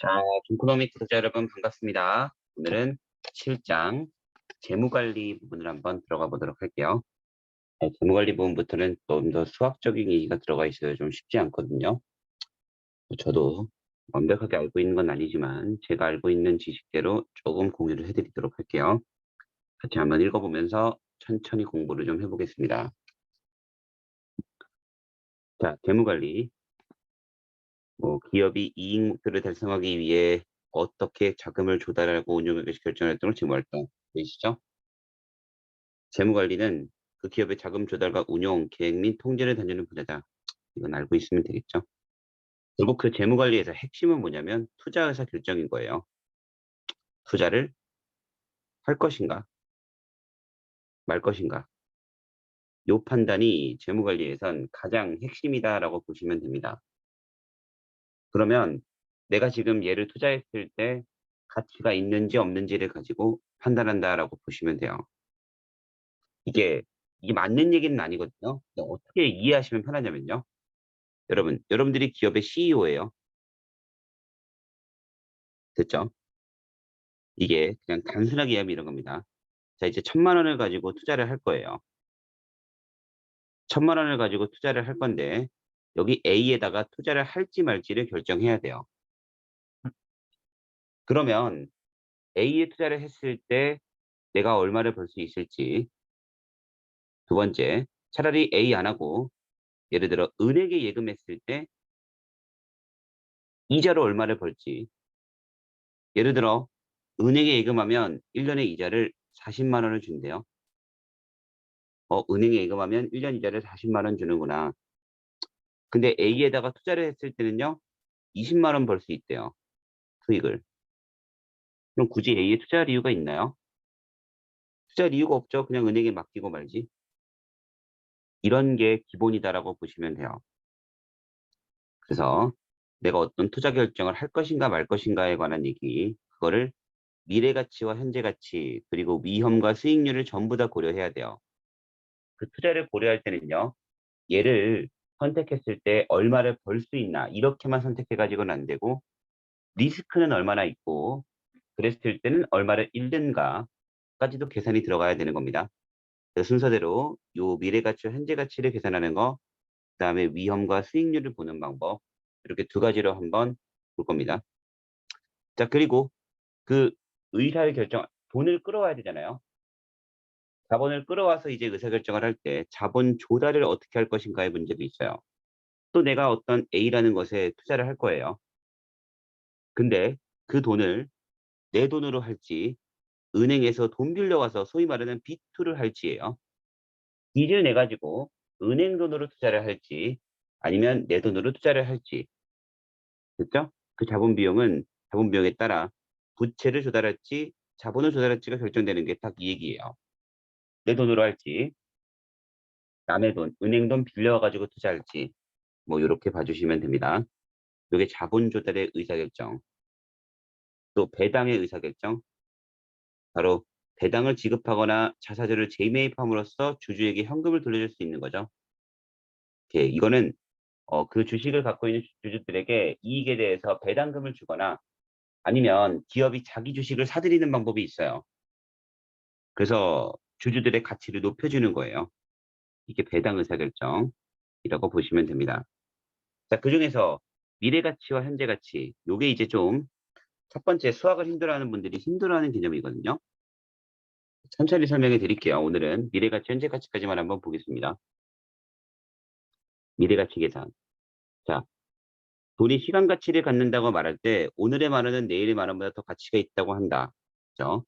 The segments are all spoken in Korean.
자, 김코노미 구독자 여러분 반갑습니다. 오늘은 7장 재무관리 부분을 한번 들어가 보도록 할게요. 네, 재무관리 부분부터는 좀 더 수학적인 얘기가 들어가 있어요. 좀 쉽지 않거든요. 저도 완벽하게 알고 있는 건 아니지만 제가 알고 있는 지식대로 조금 공유를 해드리도록 할게요. 같이 한번 읽어보면서 천천히 공부를 좀 해보겠습니다. 자, 재무관리. 뭐 기업이 이익 목표를 달성하기 위해 어떻게 자금을 조달하고 운용하기 위해 결정할 등을 재무활동 보이시죠? 재무관리는 그 기업의 자금 조달과 운용, 계획 및 통제를 다루는 분야다. 이건 알고 있으면 되겠죠? 결국 그 재무관리에서 핵심은 뭐냐면 투자 의사 결정인 거예요. 투자를 할 것인가 말 것인가 이 판단이 재무관리에선 가장 핵심이다라고 보시면 됩니다. 그러면 내가 지금 얘를 투자했을 때 가치가 있는지 없는지를 가지고 판단한다라고 보시면 돼요. 이게 이게 맞는 얘기는 아니거든요. 어떻게 이해하시면 편하냐면요. 여러분, 여러분들이 기업의 CEO예요. 됐죠? 이게 그냥 단순하게 이해하면 이런 겁니다. 자, 이제 천만 원을 가지고 투자를 할 거예요. 천만 원을 가지고 투자를 할 건데 여기 A에다가 투자를 할지 말지를 결정해야 돼요. 그러면 A에 투자를 했을 때 내가 얼마를 벌 수 있을지 두 번째, 차라리 A 안 하고 예를 들어 은행에 예금했을 때 이자로 얼마를 벌지 예를 들어 은행에 예금하면 1년에 이자를 40만 원을 준대요. 어, 은행에 예금하면 1년 이자를 40만 원 주는구나. 근데 A에다가 투자를 했을 때는요, 20만 원 벌 수 있대요. 수익을. 그럼 굳이 A에 투자할 이유가 있나요? 투자할 이유가 없죠. 그냥 은행에 맡기고 말지. 이런 게 기본이다라고 보시면 돼요. 그래서 내가 어떤 투자 결정을 할 것인가 말 것인가에 관한 얘기, 그거를 미래 가치와 현재 가치, 그리고 위험과 수익률을 전부 다 고려해야 돼요. 그 투자를 고려할 때는요, 얘를 선택했을 때 얼마를 벌 수 있나 이렇게만 선택해 가지고는 안 되고 리스크는 얼마나 있고 그랬을 때는 얼마를 잃는가까지도 계산이 들어가야 되는 겁니다. 그 순서대로 요 미래 가치와 현재 가치를 계산하는 거, 그 다음에 위험과 수익률을 보는 방법 이렇게 두 가지로 한번 볼 겁니다. 자 그리고 그 의사의 결정 돈을 끌어와야 되잖아요. 자본을 끌어와서 이제 의사결정을 할 때 자본 조달을 어떻게 할 것인가의 문제도 있어요. 또 내가 어떤 A라는 것에 투자를 할 거예요. 근데 그 돈을 내 돈으로 할지 은행에서 돈 빌려와서 소위 말하는 B2를 할지예요. 빚을 내 가지고 은행 돈으로 투자를 할지 아니면 내 돈으로 투자를 할지 됐죠? 그 자본 비용은 자본 비용에 따라 부채를 조달할지 자본을 조달할지가 결정되는 게 딱 이 얘기예요. 내 돈으로 할지 남의 돈, 은행 돈 빌려가지고 투자할지 뭐 이렇게 봐주시면 됩니다. 이게 자본 조달의 의사결정 또 배당의 의사결정 바로 배당을 지급하거나 자사주를 재매입함으로써 주주에게 현금을 돌려줄 수 있는 거죠. 이렇게 이거는 어, 그 주식을 갖고 있는 주주들에게 이익에 대해서 배당금을 주거나 아니면 기업이 자기 주식을 사들이는 방법이 있어요. 그래서 주주들의 가치를 높여주는 거예요. 이게 배당 의사결정이라고 보시면 됩니다. 자, 그 중에서 미래 가치와 현재 가치, 요게 이제 좀 첫 번째 수학을 힘들어하는 분들이 힘들어하는 개념이거든요. 천천히 설명해 드릴게요. 오늘은 미래 가치, 현재 가치까지만 한번 보겠습니다. 미래 가치 계산. 자, 돈이 시간 가치를 갖는다고 말할 때 오늘의 만 원은 내일의 만 원보다 더 가치가 있다고 한다. 그죠?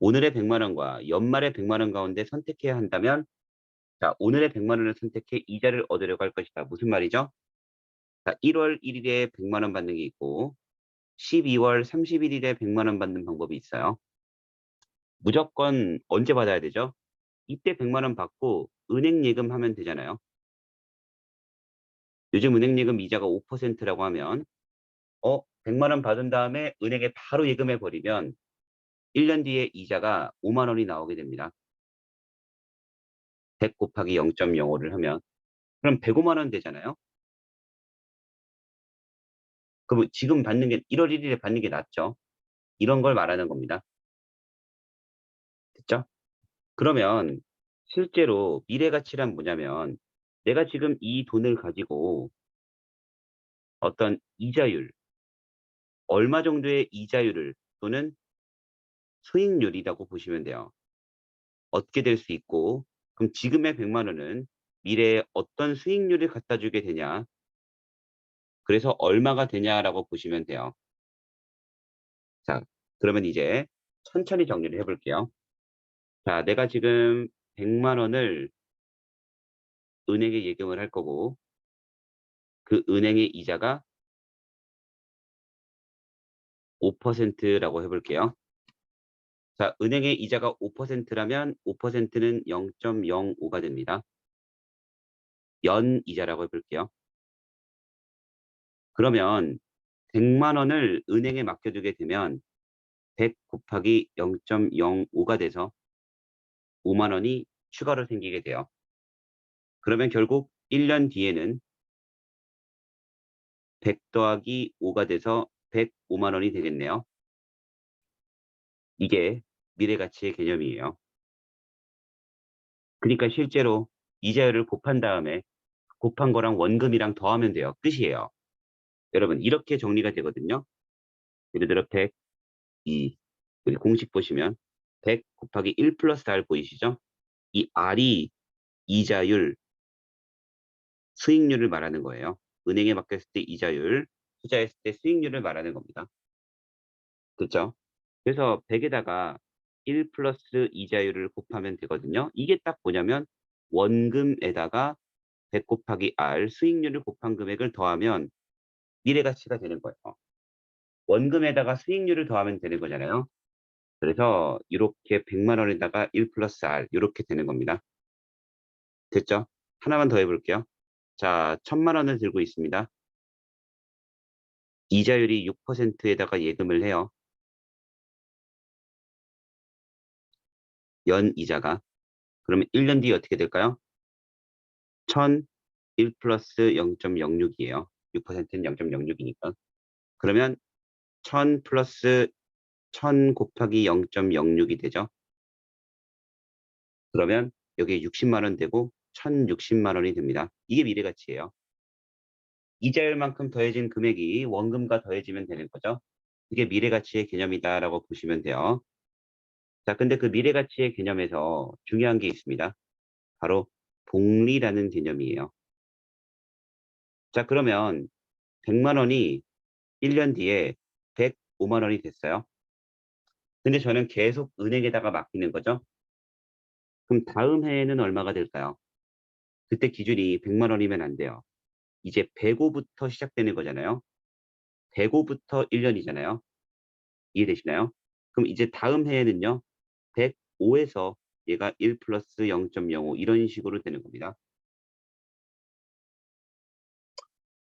오늘의 100만 원과 연말의 100만 원 가운데 선택해야 한다면 자, 오늘의 100만 원을 선택해 이자를 얻으려고 할 것이다. 무슨 말이죠? 자, 1월 1일에 100만 원 받는 게 있고 12월 31일에 100만 원 받는 방법이 있어요. 무조건 언제 받아야 되죠? 이때 100만 원 받고 은행 예금 하면 되잖아요. 요즘 은행 예금 이자가 5%라고 하면 어, 100만 원 받은 다음에 은행에 바로 예금해 버리면 1년 뒤에 이자가 5만 원이 나오게 됩니다. 100 곱하기 0.05를 하면 그럼 105만 원 되잖아요. 그럼 지금 받는 게 1월 1일에 받는 게 낫죠. 이런 걸 말하는 겁니다. 됐죠? 그러면 실제로 미래 가치란 뭐냐면 내가 지금 이 돈을 가지고 어떤 이자율 얼마 정도의 이자율을 또는 수익률이라고 보시면 돼요. 얻게 될 수 있고 그럼 지금의 100만 원은 미래에 어떤 수익률을 갖다 주게 되냐 그래서 얼마가 되냐라고 보시면 돼요. 자, 그러면 이제 천천히 정리를 해볼게요. 자, 내가 지금 100만 원을 은행에 예금을 할 거고 그 은행의 이자가 5%라고 해볼게요. 자, 은행의 이자가 5%라면 5%는 0.05가 됩니다. 연 이자라고 해볼게요. 그러면 100만 원을 은행에 맡겨두게 되면 100 곱하기 0.05가 돼서 5만 원이 추가로 생기게 돼요. 그러면 결국 1년 뒤에는 100 더하기 5가 돼서 105만 원이 되겠네요. 이게 미래 가치의 개념이에요. 그러니까 실제로 이자율을 곱한 다음에 곱한 거랑 원금이랑 더하면 돼요. 끝이에요. 여러분 이렇게 정리가 되거든요. 예를 들어 102 여기 공식 보시면 100 곱하기 1 플러스 R 보이시죠? 이 R이 이자율 수익률을 말하는 거예요. 은행에 맡겼을 때 이자율, 투자했을 때 수익률을 말하는 겁니다. 됐죠? 그래서 100에다가 1 플러스 이자율을 곱하면 되거든요. 이게 딱 뭐냐면 원금에다가 100 곱하기 R 수익률을 곱한 금액을 더하면 미래 가치가 되는 거예요. 원금에다가 수익률을 더하면 되는 거잖아요. 그래서 이렇게 100만 원에다가 1 플러스 R 이렇게 되는 겁니다. 됐죠? 하나만 더 해볼게요. 자, 1000만 원을 들고 있습니다. 이자율이 6%에다가 예금을 해요. 연 이자가. 그러면 1년 뒤에 어떻게 될까요? 1000, 1 플러스 0.06이에요. 6%는 0.06이니까. 그러면 1000 플러스 1000 곱하기 0.06이 되죠. 그러면 여기에 60만 원 되고 1060만 원이 됩니다. 이게 미래 가치예요. 이자율만큼 더해진 금액이 원금과 더해지면 되는 거죠. 이게 미래 가치의 개념이다라고 보시면 돼요. 자, 근데 그 미래 가치의 개념에서 중요한 게 있습니다. 바로 복리라는 개념이에요. 자, 그러면 100만 원이 1년 뒤에 105만 원이 됐어요. 근데 저는 계속 은행에다가 맡기는 거죠. 그럼 다음 해에는 얼마가 될까요? 그때 기준이 100만 원이면 안 돼요. 이제 105부터 시작되는 거잖아요. 105부터 1년이잖아요. 이해되시나요? 그럼 이제 다음 해에는요. 105에서 얘가 1 플러스 0.05 이런 식으로 되는 겁니다.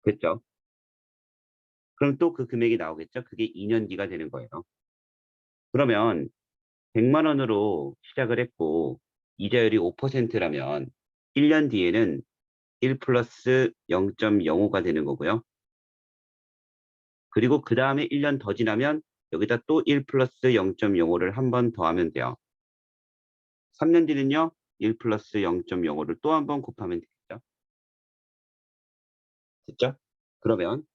됐죠? 그럼 또 그 금액이 나오겠죠? 그게 2년 뒤가 되는 거예요. 그러면 100만 원으로 시작을 했고 이자율이 5%라면 1년 뒤에는 1 플러스 0.05가 되는 거고요. 그리고 그 다음에 1년 더 지나면 여기다 또 1 플러스 0.05를 한 번 더 하면 돼요. 3년 뒤는요. 1 플러스 0.05를 또 한 번 곱하면 되겠죠. 됐죠? 그러면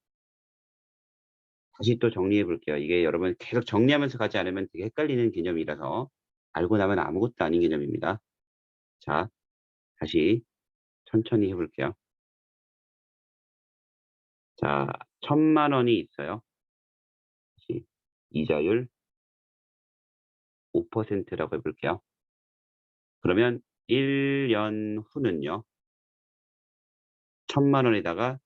다시 또 정리해 볼게요. 이게 여러분 계속 정리하면서 가지 않으면 되게 헷갈리는 개념이라서 알고 나면 아무것도 아닌 개념입니다. 자, 다시 천천히 해볼게요. 자, 천만 원이 있어요. 이자율 5%라고 해볼게요. 그러면 1년 후는요. 천만 원에다가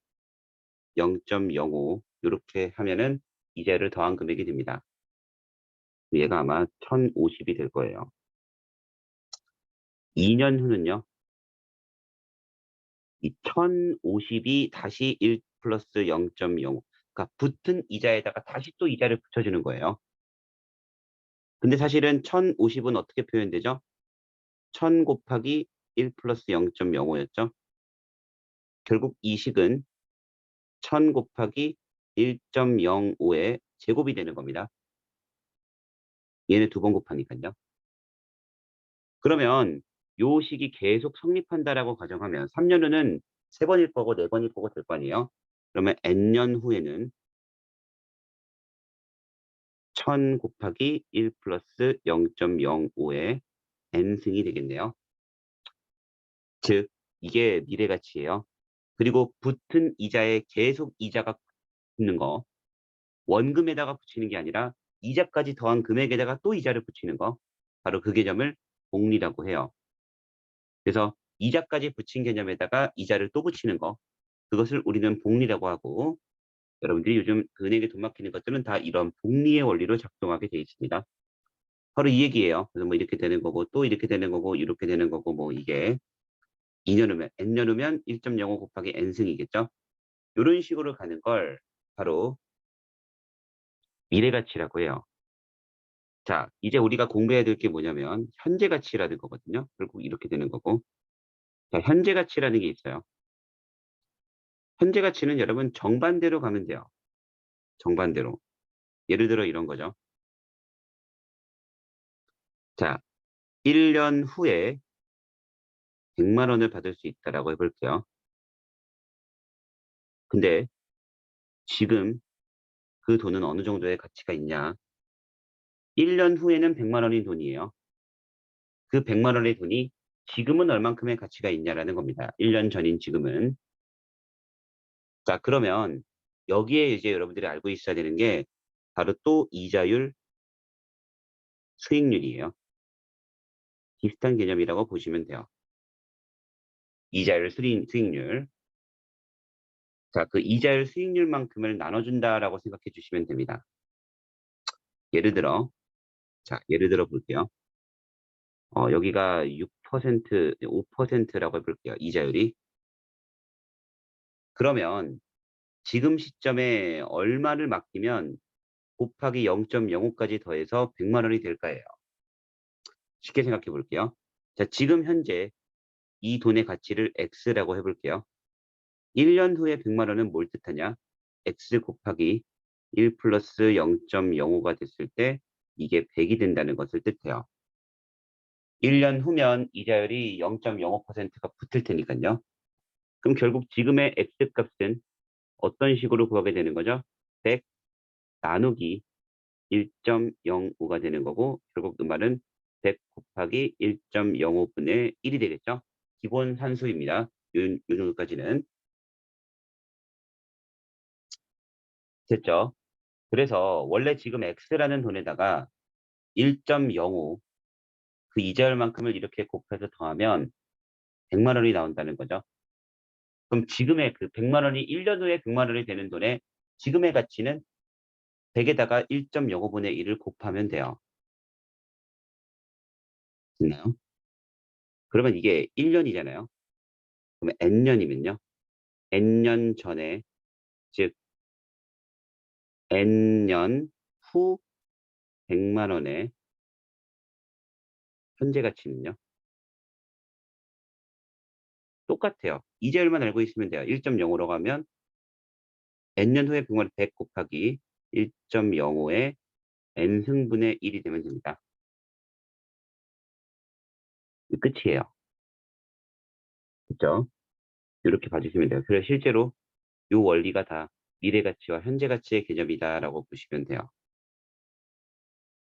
0.05 이렇게 하면은 이자를 더한 금액이 됩니다. 얘가 아마 1050이 될 거예요. 2년 후는요. 이 1050이 다시 1 플러스 0.05 그러니까 붙은 이자에다가 다시 또 이자를 붙여주는 거예요. 근데 사실은 1050은 어떻게 표현되죠? 1000 곱하기 1 플러스 0.05였죠. 결국 이 식은 1000 곱하기 1.05의 제곱이 되는 겁니다. 얘는 두 번 곱하니깐요. 그러면 요 식이 계속 성립한다라고 가정하면 3년 후는 세 번일 거고 네 번일 거고 될 거 아니에요. 그러면 n년 후에는 1000 곱하기 1 플러스 0.05의 n승이 되겠네요. 즉 이게 미래 가치예요. 그리고 붙은 이자에 계속 이자가 붙는 거 원금에다가 붙이는 게 아니라 이자까지 더한 금액에다가 또 이자를 붙이는 거 바로 그 개념을 복리라고 해요. 그래서 이자까지 붙인 개념에다가 이자를 또 붙이는 거 그것을 우리는 복리라고 하고 여러분들이 요즘 은행에 돈 맡기는 것들은 다 이런 복리의 원리로 작동하게 되어 있습니다. 바로 이 얘기예요. 그래서 뭐 이렇게 되는 거고 또 이렇게 되는 거고 이렇게 되는 거고 뭐 이게 2년 후면 n년 후면 1.05 곱하기 n승이겠죠. 이런 식으로 가는 걸 바로 미래 가치라고 해요. 자, 이제 우리가 공부해야 될 게 뭐냐면 현재 가치라는 거거든요. 결국 이렇게 되는 거고. 자, 현재 가치라는 게 있어요. 현재 가치는 여러분 정반대로 가면 돼요. 정반대로. 예를 들어 이런 거죠. 자, 1년 후에 100만 원을 받을 수 있다라고 해볼게요. 근데 지금 그 돈은 어느 정도의 가치가 있냐? 1년 후에는 100만 원인 돈이에요. 그 100만 원의 돈이 지금은 얼만큼의 가치가 있냐라는 겁니다. 1년 전인 지금은. 자, 그러면 여기에 이제 여러분들이 알고 있어야 되는 게 바로 또 이자율, 수익률이에요. 비슷한 개념이라고 보시면 돼요. 이자율, 수익, 수익률. 자, 그 이자율 수익률만큼을 나눠준다라고 생각해 주시면 됩니다. 예를 들어, 자, 예를 들어 볼게요. 어, 여기가 6%, 5%라고 해볼게요. 이자율이. 그러면 지금 시점에 얼마를 맡기면 곱하기 0.05까지 더해서 100만 원이 될까요? 쉽게 생각해 볼게요. 자, 지금 현재 이 돈의 가치를 X라고 해볼게요. 1년 후에 100만 원은 뭘 뜻하냐? X 곱하기 1 플러스 0.05가 됐을 때 이게 100이 된다는 것을 뜻해요. 1년 후면 이자율이 0.05%가 붙을 테니까요. 그럼 결국 지금의 X 값은 어떤 식으로 구하게 되는 거죠? 100 나누기 1.05가 되는 거고 결국 그 말은 100 곱하기 1.05분의 1이 되겠죠? 기본 산수입니다. 요, 요 정도까지는. 됐죠? 그래서 원래 지금 X라는 돈에다가 1.05 그 이자율만큼을 이렇게 곱해서 더하면 100만 원이 나온다는 거죠. 그럼 지금의 그 100만 원이 1년 후에 100만 원이 되는 돈의 지금의 가치는 100에다가 1.05분의 1을 곱하면 돼요. 됐나요? 그러면 이게 1년이잖아요. 그러면 n년이면요. n년 전에 즉 n년 후 100만 원의 현재 가치는요. 똑같아요. 이자율만 알고 있으면 돼요. 1.05로 가면 n년 후에 100만 원100 곱하기 1.05의 n승분의 1이 되면 됩니다. 끝이에요. 그죠? 이렇게 봐주시면 돼요. 그래서 실제로 이 원리가 다 미래 가치와 현재 가치의 개념이다라고 보시면 돼요.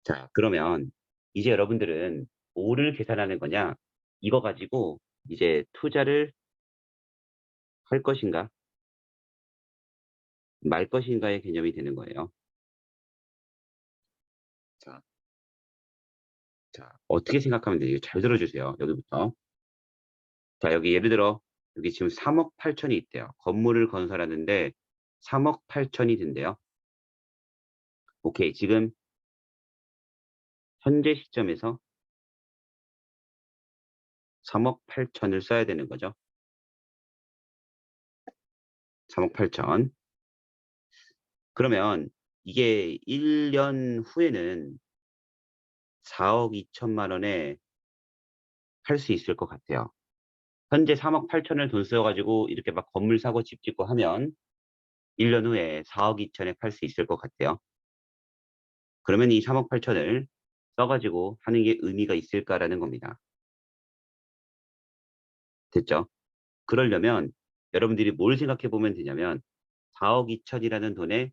자, 그러면 이제 여러분들은 뭐를 계산하는 거냐? 이거 가지고 이제 투자를 할 것인가? 말 것인가의 개념이 되는 거예요. 자 어떻게 생각하면 돼요? 잘 들어주세요. 여기부터. 자, 여기 예를 들어 여기 지금 3억 8천이 있대요. 건물을 건설하는데 3억 8천이 든대요. 오케이, 지금 현재 시점에서 3억 8천을 써야 되는 거죠. 3억 8천. 그러면 이게 1년 후에는 4억 2천만 원에 할수 있을 것 같아요. 현재 3억 8천을 돈 써가지고 이렇게 막 건물 사고 집 짓고 하면 1년 후에 4억 2천에 팔 수 있을 것 같아요. 그러면 이 3억 8천을 써가지고 하는 게 의미가 있을까라는 겁니다. 됐죠? 그러려면 여러분들이 뭘 생각해 보면 되냐면 4억 2천이라는 돈의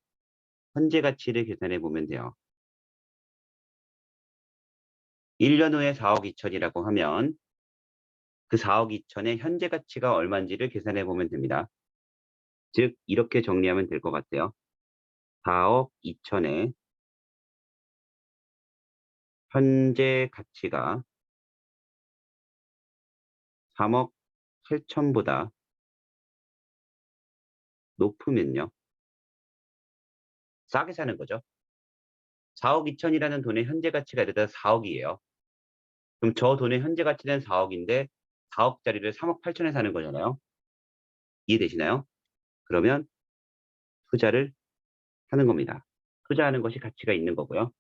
현재 가치를 계산해 보면 돼요. 1년 후에 4억 2천이라고 하면 그 4억 2천의 현재 가치가 얼마인지를 계산해 보면 됩니다. 즉 이렇게 정리하면 될 것 같아요. 4억 2천의 현재 가치가 3억 8천보다 높으면요. 싸게 사는 거죠. 4억 2천이라는 돈의 현재 가치가 일단 4억이에요. 그럼 저 돈의 현재 가치는 4억인데 4억짜리를 3억 8천에 사는 거잖아요. 이해되시나요? 그러면 투자를 하는 겁니다. 투자하는 것이 가치가 있는 거고요.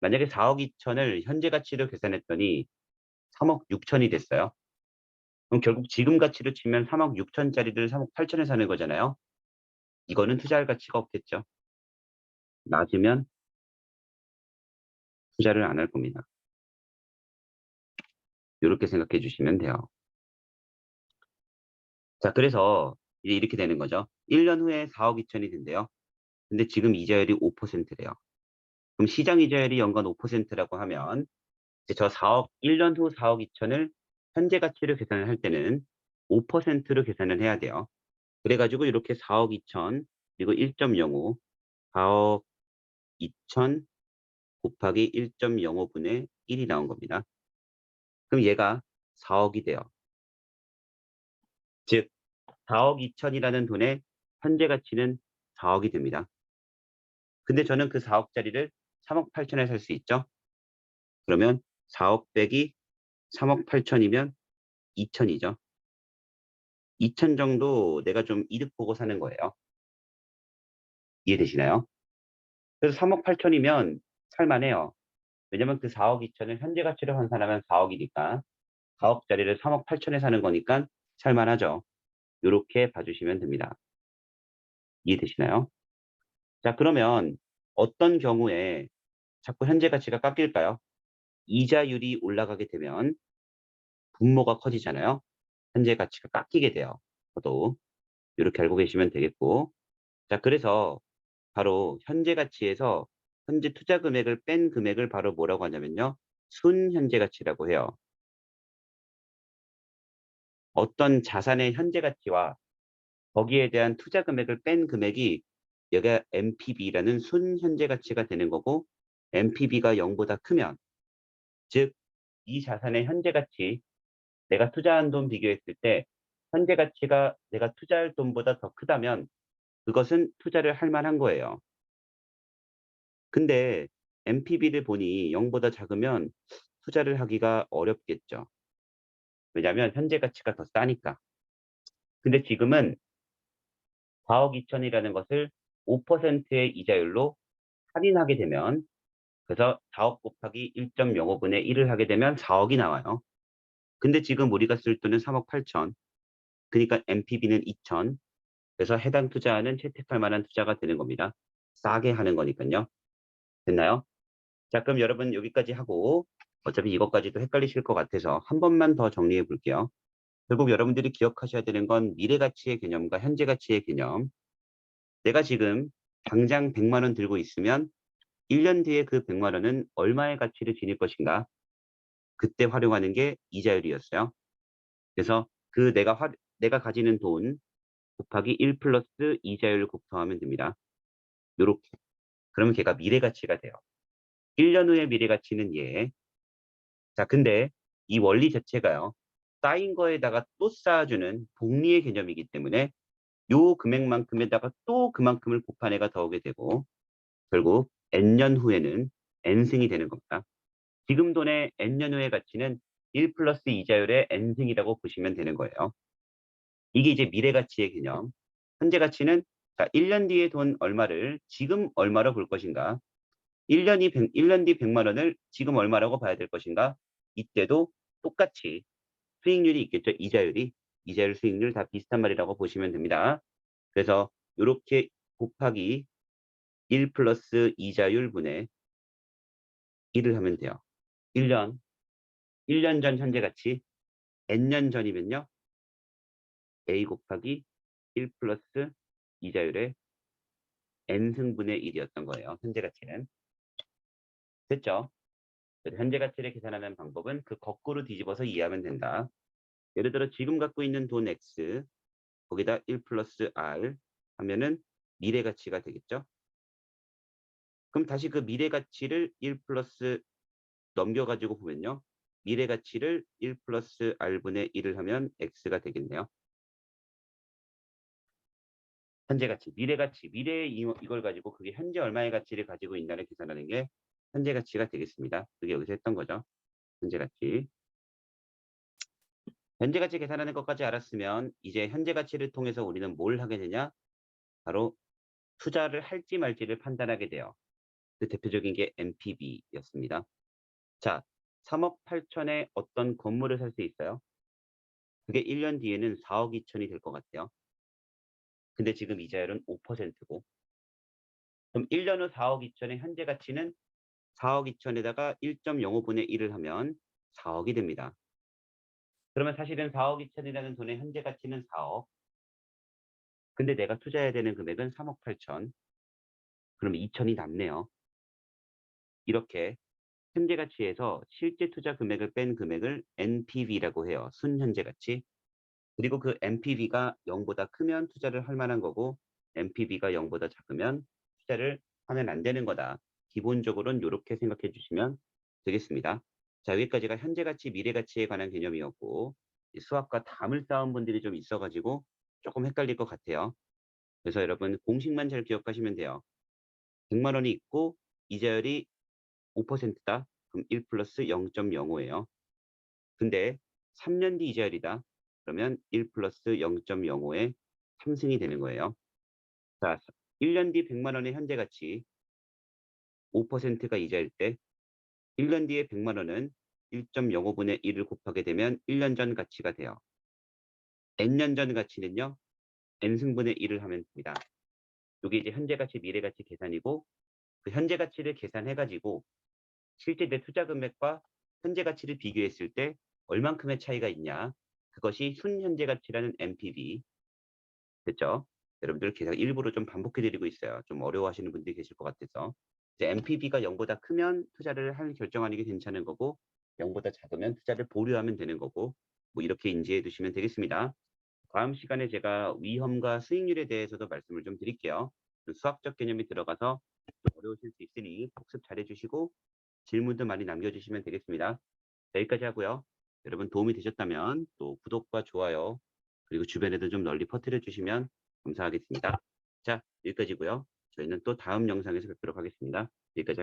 만약에 4억 2천을 현재 가치로 계산했더니 3억 6천이 됐어요. 그럼 결국 지금 가치로 치면 3억 6천짜리를 3억 8천에 사는 거잖아요. 이거는 투자할 가치가 없겠죠. 낮으면 투자를 안 할 겁니다. 이렇게 생각해 주시면 돼요. 자, 그래서 이제 이렇게 되는 거죠. 1년 후에 4억 2천이 된대요. 근데 지금 이자율이 5%래요. 그럼 시장 이자율이 연간 5%라고 하면 이제 저 4억 1년 후 4억 2천을 현재 가치로 계산을 할 때는 5%로 계산을 해야 돼요. 그래가지고 이렇게 4억 2천 그리고 1.05 4억 2천 곱하기 1.05분의 1이 나온 겁니다. 그럼 얘가 4억이 돼요. 즉 4억 2천이라는 돈의 현재 가치는 4억이 됩니다. 근데 저는 그 4억짜리를 3억 8천에 살 수 있죠? 그러면 4억 빼기 3억 8천이면 2천이죠. 2천 정도 내가 좀 이득 보고 사는 거예요. 이해되시나요? 그래서 3억 8천이면 살만해요. 왜냐면 그 4억 2천을 현재 가치로 환산하면 4억이니까 4억짜리를 3억 8천에 사는 거니까 살만하죠. 이렇게 봐주시면 됩니다. 이해되시나요? 자 그러면 어떤 경우에 자꾸 현재 가치가 깎일까요? 이자율이 올라가게 되면 분모가 커지잖아요. 현재 가치가 깎이게 돼요. 저도 이렇게 알고 계시면 되겠고 자 그래서 바로 현재 가치에서 현재 투자 금액을 뺀 금액을 바로 뭐라고 하냐면요. 순 현재 가치라고 해요. 어떤 자산의 현재 가치와 거기에 대한 투자 금액을 뺀 금액이 여기가 NPV라는 순 현재 가치가 되는 거고 NPV가 0보다 크면 즉 이 자산의 현재 가치 내가 투자한 돈 비교했을 때 현재 가치가 내가 투자할 돈보다 더 크다면 그것은 투자를 할 만한 거예요. 근데 NPV를 보니 0보다 작으면 투자를 하기가 어렵겠죠. 왜냐하면 현재 가치가 더 싸니까. 근데 지금은 4억 2천이라는 것을 5%의 이자율로 할인하게 되면 그래서 4억 곱하기 1.05분의 1을 하게 되면 4억이 나와요. 근데 지금 우리가 쓸 돈은 3억 8천. 그러니까 NPV는 2천. 그래서 해당 투자는 채택할 만한 투자가 되는 겁니다. 싸게 하는 거니까요. 됐나요? 자, 그럼 여러분 여기까지 하고 어차피 이것까지도 헷갈리실 것 같아서 한 번만 더 정리해 볼게요. 결국 여러분들이 기억하셔야 되는 건 미래 가치의 개념과 현재 가치의 개념. 내가 지금 당장 100만 원 들고 있으면 1년 뒤에 그 100만 원은 얼마의 가치를 지닐 것인가? 그때 활용하는 게 이자율이었어요. 그래서 그 내가 화, 내가 가지는 돈 곱하기 1 플러스 이자율을 곱하면 됩니다. 요렇게. 그러면 걔가 미래 가치가 돼요. 1년 후의 미래 가치는 얘. 자, 근데 이 원리 자체가요. 쌓인 거에다가 또 쌓아주는 복리의 개념이기 때문에 요 금액만큼에다가 또 그만큼을 곱한 애가 더 오게 되고 결국 n년 후에는 n승이 되는 겁니다. 지금 돈의 n년 후의 가치는 1 플러스 이자율의 n승이라고 보시면 되는 거예요. 이게 이제 미래 가치의 개념. 현재 가치는 자, 1년 뒤에 돈 얼마를 지금 얼마로 볼 것인가? 1년이 100, 1년 뒤 100만 원을 지금 얼마라고 봐야 될 것인가? 이때도 똑같이 수익률이 있겠죠. 이자율이. 이자율 수익률 다 비슷한 말이라고 보시면 됩니다. 그래서 이렇게 곱하기 1 플러스 이자율 분의 1을 하면 돼요. 1년, 1년 전 현재 가치, n년 전이면요. a 곱하기 1 플러스 이자율의 n승분의 1이었던 거예요. 현재 가치는. 됐죠? 현재 가치를 계산하는 방법은 그 거꾸로 뒤집어서 이해하면 된다. 예를 들어 지금 갖고 있는 돈 x 거기다 1 플러스 r 하면은 미래 가치가 되겠죠? 그럼 다시 그 미래 가치를 1 플러스 넘겨가지고 보면요. 미래 가치를 1 플러스 r분의 1을 하면 x가 되겠네요. 현재 가치, 미래 가치, 미래 이걸 가지고 그게 현재 얼마의 가치를 가지고 있나를 계산하는 게 현재 가치가 되겠습니다. 그게 여기서 했던 거죠. 현재 가치. 현재 가치 계산하는 것까지 알았으면 이제 현재 가치를 통해서 우리는 뭘 하게 되냐? 바로 투자를 할지 말지를 판단하게 돼요. 그 대표적인 게 NPV였습니다. 자, 3억 8천에 어떤 건물을 살 수 있어요? 그게 1년 뒤에는 4억 2천이 될 것 같아요. 근데 지금 이자율은 5%고 그럼 1년 후 4억 2천의 현재 가치는 4억 2천에다가 1.05분의 1을 하면 4억이 됩니다. 그러면 사실은 4억 2천이라는 돈의 현재 가치는 4억. 근데 내가 투자해야 되는 금액은 3억 8천. 그러면 2천이 남네요. 이렇게 현재 가치에서 실제 투자 금액을 뺀 금액을 NPV라고 해요. 순현재 가치. 그리고 그 NPV가 0보다 크면 투자를 할 만한 거고 NPV가 0보다 작으면 투자를 하면 안 되는 거다. 기본적으로는 이렇게 생각해 주시면 되겠습니다. 자, 여기까지가 현재 가치, 미래 가치에 관한 개념이었고 수학과 담을 쌓은 분들이 좀 있어가지고 조금 헷갈릴 것 같아요. 그래서 여러분 공식만 잘 기억하시면 돼요. 100만 원이 있고 이자율이 5%다. 그럼 1 플러스 0.05예요. 근데 3년 뒤 이자율이다. 그러면 1 플러스 0.05에 3승이 되는 거예요. 자, 1년 뒤 100만 원의 현재 가치 5%가 이자일 때 1년 뒤에 100만 원은 1.05분의 1을 곱하게 되면 1년 전 가치가 돼요. n년 전 가치는요. n승분의 1을 하면 됩니다. 이게 이제 현재 가치, 미래 가치 계산이고 그 현재 가치를 계산해 가지고 실제 내 투자 금액과 현재 가치를 비교했을 때 얼만큼의 차이가 있냐 그것이 순현재 가치라는 NPV 됐죠? 여러분들 계산 일부러 좀 반복해 드리고 있어요. 좀 어려워하시는 분들이 계실 것 같아서 이제 NPV가 0보다 크면 투자를 할 결정하는 게 괜찮은 거고 0보다 작으면 투자를 보류하면 되는 거고 뭐 이렇게 인지해 두시면 되겠습니다. 다음 시간에 제가 위험과 수익률에 대해서도 말씀을 좀 드릴게요. 수학적 개념이 들어가서 좀 어려우실 수 있으니 복습 잘 해주시고 질문도 많이 남겨주시면 되겠습니다. 여기까지 하고요. 여러분 도움이 되셨다면 또 구독과 좋아요 그리고 주변에도 좀 널리 퍼뜨려 주시면 감사하겠습니다. 자 여기까지고요. 저희는 또 다음 영상에서 뵙도록 하겠습니다. 여기까지